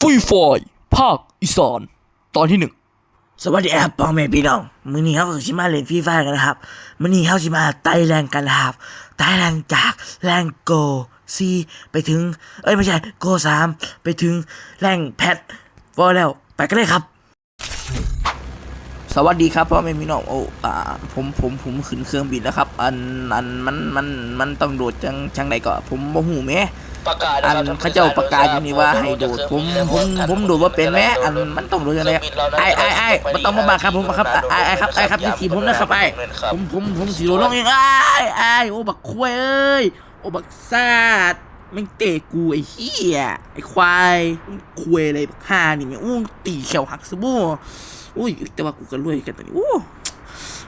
ฟุยฟอยภาคอีสานตอนที่หนึ่งสวัสดีครับพ่อแม่พี่น้องมื้อนี้เขาก็สิมาเล่นฟรีไฟกันนะครับมื้อนี้เขาสิมาไต่แรงกันนะครับไต่แรงจากแรงโกซีไปถึง เอ้ยไม่ใช่โกสามไปถึงแรงแพทพอแล้วไปกันเลยครับ สวัสดีครับพ่อแม่พี่น้องโอ้อ่าผมผมผมขึ้นเครื่องบินแล้วครับ อันอันมันมันมันต้องโดดจังจังใดก็ผมบ่หูแม่ ประกาศอันเขาเจ้าประกาศอยู่นี่ว่าให้ดดผมผมผมดดว่าเป็นแหม่อันมันต้องดดยังไงไอ้ไอ้ไอ้มันต้องมาบังครับผมครับไอ้ไอ้ครับไอ้ครับนี่ทีผมนะครับไอ้ผมผมผมสีโดดลงเองไอ้ไอ้โอ้บักควยเอ้ยโอ้บักซาดม่งเตะกูไอ้เหี้ยไอ้ควายควยอะไรบักห่านี่แม่งอู้ตีเขียวหักซะบ่อุ้ยแต่ว่ากูก็รวยกันตอนนี้โอ้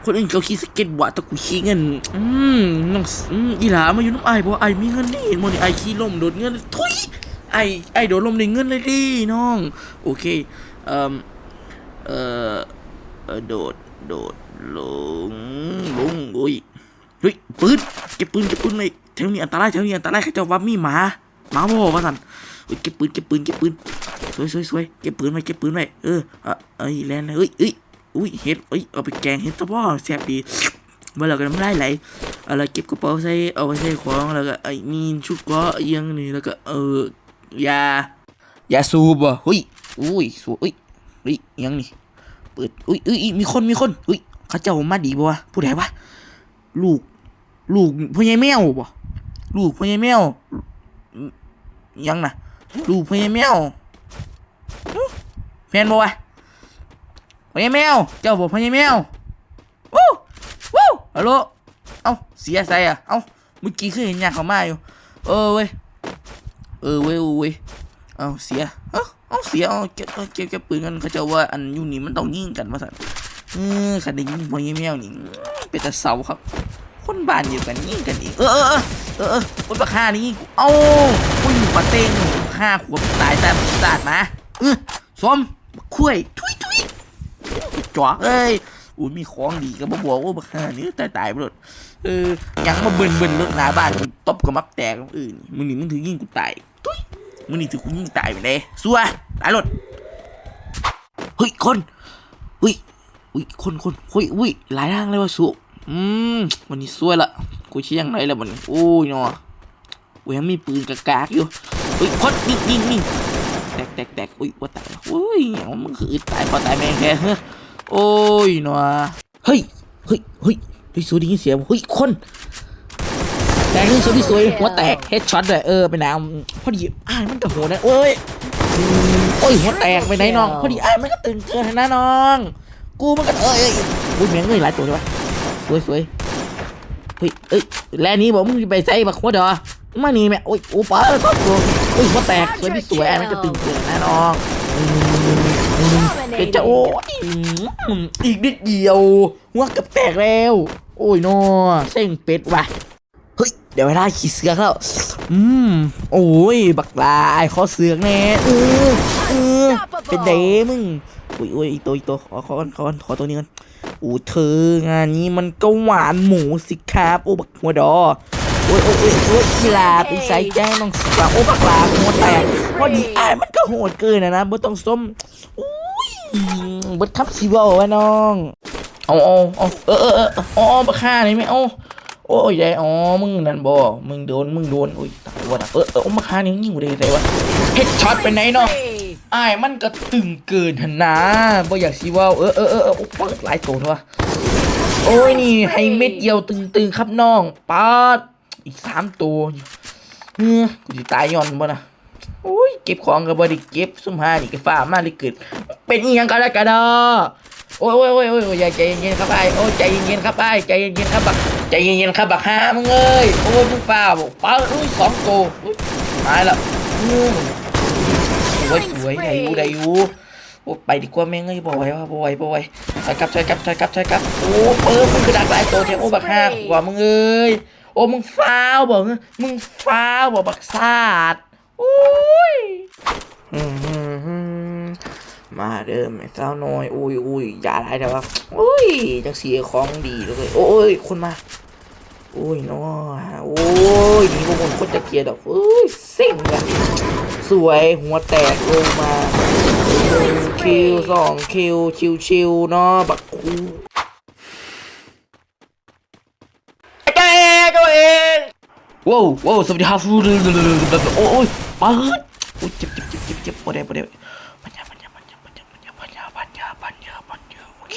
คนอื่นเขาขี่สเก็ตบอร์ดต่กูขี่เงิน อืมน้องอืมอีหลามาอยู่น้ำไอ้บ่ไอ้มีเงินนี่เห็นบ่นี่ไอ้ขี่ล่มโดดเงินทุยไอ้ไอ้โดดล่มในเงินเลยดิน้อง โอเค เอ่อเอ่อโดด โดดลงลงโอ้ยเฮ้ยปืนเก็บปืนเก็บปืนเลยแถวนี้อันตรายแถวนี้อันตรายเขาเจะว่ามีหมาหมาบ่ว่าสั่นเก็บปืนเก็บปืนเก็บปืนสวยสวยสวยเก็บปืนไว้เก็บปืนไว้เออเอ้ยแลนเลยเอ้ย อุ้ยเฮ็ดเอ้ยเอาไปแกงเฮ็ดซะบ่แซ่บดีมื่อเราก็น้ำลายไหลเอาละเก็บกระเป๋าใส่เอาไว้ใส่ของแล้วก็ไอ้มีนชุดกราะเอียงนี่แล้วก็เออยายาสูบอะเฮ้ยอุ้ยสูบเอ้ยเฮ้ยยังนี่เปิดอุ้ยเอ้ยมีคนมีคนอุ้ยเขาเจ้ามาดีบ่วะผู้ใดวะลูก ลูกพ่อใหญ่แมวบ่ลูกพ่อใหญ่แมวยังน่ะลูกพ่อใหญ่แมวแม่นบ่วะ พญ่แมว เจ้าบอใหญ่แมววู้วู้ฮัลโหลเอ้าเสียใจอะเอ้าเมื่อกี้คือเห็นยางเขามาอยู่ เออเว้ยเออเว้ยเออเว้ยเอ้าเสียเอ้าเอาเสียเอ้าเก็บเก็บเก็บปืนกันเขาจะว่าอันยูนี่มันต้องยิงกันว่าสันเออคันได้ยิงพอใหญ่แมวนี่เป็นแต่เสาครับ คนบ้านเดียวกันยิงกันอีกเออเออเออเออคนบักฆ่านี่เอ้ากูอยู่ปะเต็งฆ่าขวบตายตามศาสตร์มาเออสมคุยทุยทุย จอกเอ้ยอุ้ยมีของดีก็มาบอกว่าบักฆ่านี่ตายตายไปหมดเออยังมาเบิ่นเบิ่นรถหน้าบ้านกูตบกับมักแตกอื่นมึงนี่มึงถือยิงกูตายทุยมึงนี่ถือกูยิงตายไปเลยสัวตายรถเฮ้ยคนเฮ้ยอุ้ยคนคนเฮ้ยอุ้ยหลายทางเลยว่ะสุอืมวันนี้สวยละกูเชียงไหนแล้ววันนี้โอ้ยเนาะกูยังมีปืนกากากอยู่อุ้ยคดนิ่งนิ่งนิ่งแตกแตกแตกอุ้ยว่าตายแล้วอุ้ยเอามึงคือตายพอตายแม่งแค่ โอ้ยเนาะเฮ้ยเฮ้ยเฮ้ยเฮ้ยสูดได้ยินเสียงเฮ้ยคนแตกนี่สวยที่สวยหัวแตกเฮดช็อตเลยเออไปน้ำพอดีอ้ายมันกระโหนนะโอ้ยอืมโอ้ยหัวแตกไปไหนน้องพอดีอ้ายมันก็ตึงเกินนะน้อง กูมันก็เอ้ยเอ้ยอุ้ยแม่งเอ้ยหลายตัวเลยวะสวยสวยเฮ้ยเอ้ยแลนี้บอกมึงสิไปใส่บักหัวดอมานี่แม่โอ้ยโอ้ป้าแล้วก็ตัวโอ้ยหัวแตกสวยพี่สวยอันนั้นจะตึงเกินนะน้อง อืมเป็นจะโอ้ยอืมอีกนิดเดียวหัวเกับแตกแล้ว โอ้ยน้อเส้นเป็ดว่ะเฮ้ยเดี๋ยวเวลาขี่เสือกแล้ว อืม โอ้ย บักลาไอ้ขอเสือกแน่เออเออเป็นเดมึงอุ้ยอุ้ยอีกตัวอีกตัวขอขอขอขอตัวนี้กันโอ้เธองานนี้มันก็หวานหมูสิครับโอ้บักหัวดอโอ้ยโอ้ยโอ้ยโอ้ยกีฬาเป็นสายแจ้งน้องสาวโอ้บักลาหัวแตกพอดีอ่านมันก็โหดเกินนะนะบ่ต้องส้มอุ้ยเบิดคับสิเวาวะน้องเอาเอาเอาเออเออเอออ๋อบักฆ่านี่ไหมเอาโอ้ยยายอ๋อมึงนั่นบ่มึงโดนมึงโดนโอ้ยตายว่ะเออเออบักฆ่านี่ยิงกูได้ไงวะเฮ็ดช็อตไปไหนน้องอ้ายมันก็ตึงเกินหันนะบ่อยากสิเว่าเออเออเออเออโอ้ปิดหลายตัวเถวะโอ้ยนี่ให้เม็ดเดียวตึงๆครับน้องปาดอีกสามตัวเฮ้ยกูจะตายย้อนบ่นะ อ้ยเก็บของก็บ่ได้เก็บซุ่มหานี่ก็ฟ้ามาเลยเกิด เป็นอีหยังกันละกันเนาะโอ้ยโอ้ยโอ้ยโอ้ยโอ้ยอย่าใจเย็นๆครับไอ้ายโอ้ใจเย็นๆครับไอ้ใจเย็นๆครับบักใจเย็นๆครับบักฮามึงเอ้ยโอ้ยมึงฟ้าบอกปาอุ้ยสองตัวอุ้ยตายแล้วอืมสวยสวยได้อยู่ได้อยู่โอ้ไปดีกว่าแม่งเอ้ยบ่ไหวว่าบ่ไหวบ่ไหวใส่กลับใส่กลับใส่กลับใส่กลับโอ้เปิดมึงคือดักหลายตัวเทโอ้บักห้าขวามึงเอ้ยโอ้มึงฟ้าวบ่มึงฟ้าวบ่บักซาด อ้ยอืมอืมอืมมาเด้อแม่สาวน้อยอุ้ยอุ้ยอย่าไรแต่ว่าอุ้ยจังเสียของดีเลยโอ้ยคนมาโอ้ยน้อโอ้ยนี่พวกมึงคนจะเกลียดดอกเอ้ยเซ็งเลยสวยหัวแตกลงมาหนึ่งคิวสองคิวชิวชิวๆเนาะบักคูแกตัวเองว้าวว้าวสวัสดีครับโอ้ย ปืดโอ้ยเจ็บเจ็บเจ็บเจ็บเจ็บปวดเดปวดเดปัญญาปัญญาปัญญาปัญญาปัญญาปัญญาปัญญาปัญญาปัญญาโอเค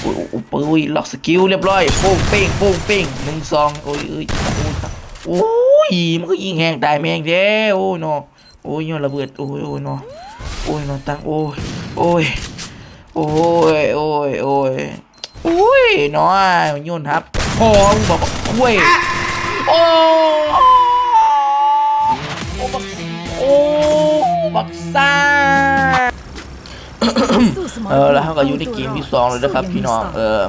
โอ้ยโอ้ยโอ้ยล็อกสกิลเรียบร้อยโป้งเป้งโป้งเป้งหนึ่งสองโอ้ยเอ้ยโอ้ยโอ้ยมันก็ยิงแหงตายแมงเด้โอ้ยเนาะโอ้ยยอนระเบิดโอ้ยโอ้ยเนาะโอ้ยเนาะตังโอ้ยโอ้ยโอ้ยโอ้ยโอ้ยโอ้ยเนาะมันโยนครับพอมึงบอกว่าคุยโอ้ บักซ่าเออแล้วเขาก็อยู่ในเกมที่สองเลยนะครับพี่น้องเออ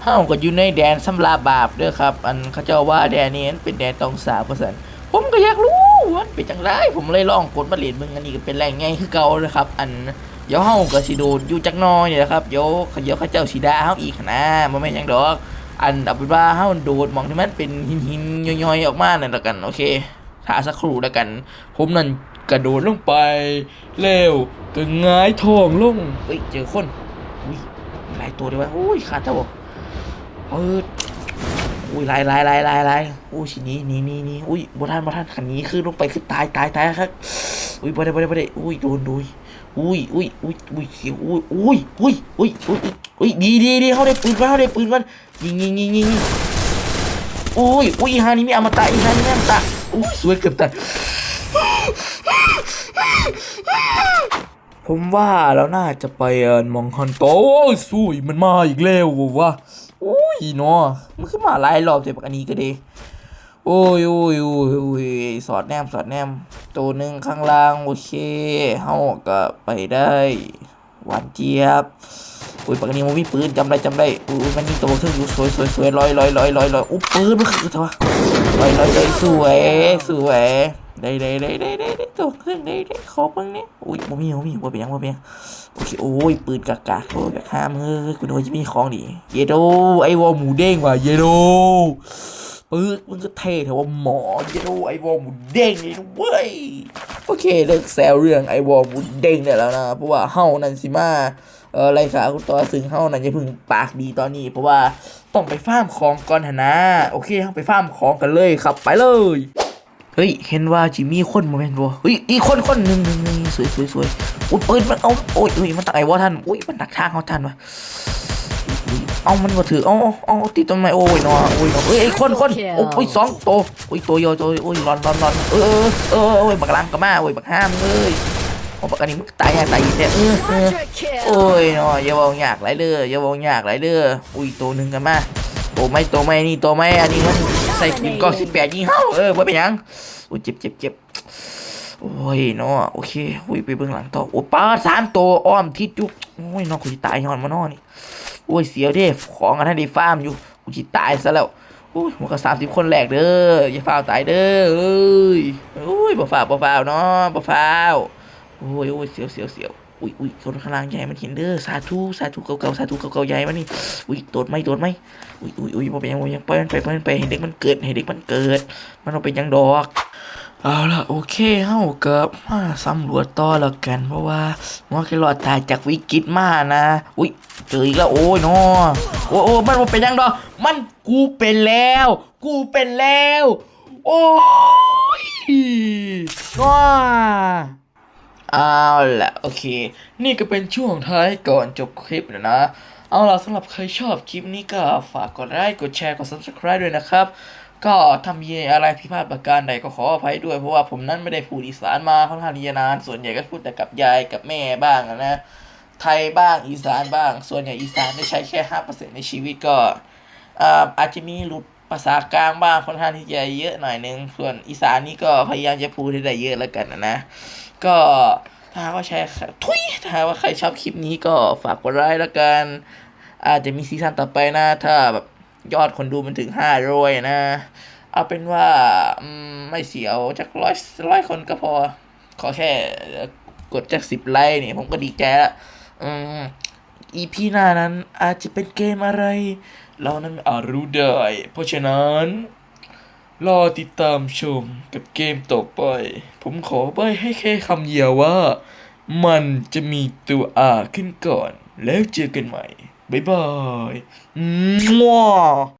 เขาก็อยู่ในแดนสำลาบาปเด้อครับ อันเขาเจ้าว่าแดนนี้เป็นแดนตองสาบเพราะฉะนั้นผมก็อยากรู้ว่ามันเป็นจังไรผมเลยลองกดมาเรียนมึงอันนี้ก็เป็นแรงไงคือเก่านะครับ อันเดี๋ยวเฮาก็สิโดนอยู่จักน้อยนี่แหละครับเดี๋ยวเดี๋ยวเขาเจ้าสีดาเฮาอีกนะบ่แม่ยังดอก อันเอาเป็นว่าเฮาโดดมองที่มันเป็นหินหินๆย่อยๆออกมานั่นละกัน โอเคถ้าสักครู่แล้วกัน ผมนั่น กระโดดลงไป เร็วก็ง่ายท้องลงเฮ้ยเจอคนอุ้ยหลายตัวเลยวะอุ้ยขาดเท่าเปิดอุ้ยลายหลายหลายหลายหลายอุ้ยชิหนี้นี่นี่นี่อุ้ยบ่ทันบ่ทันขันนี้คือลงไปคือตายตายตายครับอุ้ยบ่ได้บ่ได้บ่ได้อุ้ยโดนดูอุ้ยอุ้ยอุ้ยอุ้ยเสียวอุ้ยอุ้ยอุ้ยอุ้ยอุ้ยอุ้ยดีดีดีเขาได้ปืนกันเขาได้ปืนกันยิงยิงยิงยิงยิงอุ้ยอุ้ยฮานี่มีอมตะอีฮานี่มีอมตะอุ้ยสวยเกือบตาย ผมว่าเราน่าจะไปเอินมองฮันโตโอ้ยสุยมันมาอีกแล้ววะโอ้ยเนาะมันขึ้นมาหลายรอบแต่ปกอันนี้ก็ดีโอ้ยโอ้ยโอ้ยโอ้ยสอดแนมสอดแนม ตัวหนึ่งข้างล่างโอเคเฮาก็ไปได้หวานเจี๊ยบอุ้ยปกติมันมีปืนจำได้จำได้อุ้ยมันยิงตัวเครื่องอยู่สวยสวยสวยลอยลอยลอยลอยลอยอุ้ยปืนมันคือเท่า วะลอยลอยลอยสวยสวยได้ได้ได้ได้ได้ได้ตัวเครื่องได้ได้ขอเบิ่งเนี่ยอุ้ยบ่มีบ่มีบ่เป็นหยังบ่เป็นหยังโอเคโอ้ยปืนกากาโอ้ยแบบห้ามเฮ้ยกูโดนจะมีของดีเยโดไอวอลหมูเด้งว่ะเยโดปื๊ดมึงก็เท่แต่ว่าหมอเจะดูไอวอลหมุนเด้งเลยเว้ยโอเคเลิกแซวเรื่องไอวอลหมุนเด้งเนี่ยแล้วนะเพราะว่าเฮานั่นสิมา เออไรสาคุณต่อซึ่งเฮานั่นอย่าเพึ่งปากดีตอนนี้ เพราะว่าต้องไปฟาร์มของก่อนหนนะ โอเคเฮาไปฟาร์มของกันเลยครับ ไปเลยเฮ้ยเห็นว่าจิมีคนมาเป็นบ่เฮ้ยอีกคนคนหนึ่งหนึ่งหนึ่งสวยสวยสวยอุ้ยปืนมันเอาโอ้ยอุ้ยมันตักไอวอลท่านอุ้ยมันตักทางเขาท่านวะเอามันมาถือเอาเอาเอาติดต้นไม้โอ้ยเนาะโอ้ยเนาะเอ้ยไอ้คนคนโอ้ยโอ้ยสองตัวโอ้ยตัวโยตัวโอ้ยร้อนร้อนร้อนเออเออเออโอ้ยบักลังก็มาโอ้ยบักห้ามเอ้ย โอ้บักอันนี้มึงตายยากตายอีกเนี่ยเออเออโอ้ยเนาะอย่าเบายากไรเด้ออย่าเบายากไรเด้ออุ้ยตัวหนึ่งกันมาตัวไม่ตัวไม่นี่ตัวไม่อันนี้มันใส่ปืนกอสิบแปดยิงเฮ้าเออว่าเป็นหยังโอ้ยเจ็บเจ็บเจ็บโอ้ยเนาะโอเคอุ้ยไปเบื้องหลังต่อโอ้ยป้าสามตัวอ้อมทิศจุกโอ้ยเนาะคุยตายย้อนมานอนี่โอ้ยเสียวเด้ของกันท่านได้ฟาร์มอยู่กูจิตายซะแล้วโอ้ยมันก็สามสิบคนแรกเด้ออย่าฟ้าวตายเด้อเอ้ยโอ้ยบ่ฟ้าวบ่ฟ้าวเนาะบ่ฟ้าว โอ้ยโอ้ยเสียวเสียวเสียวอุ้ยอุ้ยคนข้างล่างใหญ่มันเห็นเด้อสาธุสาธุเก่าๆสาธุเก่าๆใหญ่มันนี่อุ้ยโดดไหมโดดไหมอุ้ยอุ้ยอุ้ยบ่เป็นยังบ่เป็นหยังปล่อยมันไปปล่อยมันไปให้เด็กมันเกิดให้เด็กมันเกิด มันเอาเป็นยังดอกเอาล่ะโอเคเฮากับมาสำรวจต่อแล้วกัน เพราะว่ามัวแครอดตายจากวิกฤตมานะอุ้ยเจออีกแล้วโอ้ยนาะโอ้โอ้มันเป็นยังดอกมันกูเป็นแล้ว กูเป็นแล้ว โอ้ยว้า เอาละโอเค นี่ก็เป็นช่วงท้ายก่อนจบคลิปนะนะ เอาล่ะสำหรับใครชอบคลิปนี้ก็ฝากกดไลค์กดแชร์กด subscribe ด้วยนะครับ ก็ทำมีอะไรผิดพลาดประการใดก็ขออภัยด้วยเพราะว่าผมนั้นไม่ได้พูดอีสานมาค่อนข้างนาน ส่วนใหญ่ก็พูดแต่กับยายกับแม่บ้างนะ ไทยบ้างอีสานบ้าง ส่วนใหญ่อีสานได้ใช้แค่ห้าเปอร์เซ็นในชีวิตก็อาอาจจะมีหลุดภาษากลางบ้างค่อนข้างที่จะเยอะหน่อยนึง ส่วนอีสานนี่ก็พยายามจะพูดให้ได้เยอะแล้วกันนะ ก็ถ้าหากว่าใช้ทุยถ้าหากว่าใครชอบคลิปนี้ก็ฝากกดไลค์แล้วกัน อาจจะมีซีซั่นต่อไปนะ ถ้าแบบยอดคนดูมันถึงห้าร้อยนะ เอาเป็นว่าไม่เสียวจากร้อยร้อยคนก็พอ ขอแค่กดจากสิบไลค์เนี่ยผมก็ดีใจละอืมอีพีหน้านั้นอาจจะเป็นเกมอะไร เรานั้นอาจรู้ได้ เพราะฉะนั้น รอติดตามชมกับเกมต่อไป ผมขอใบให้แค่คำเดียวว่า มันจะมีตัวอาขึ้นก่อน แล้วเจอกันใหม่ บ๊ายบาย มั่ว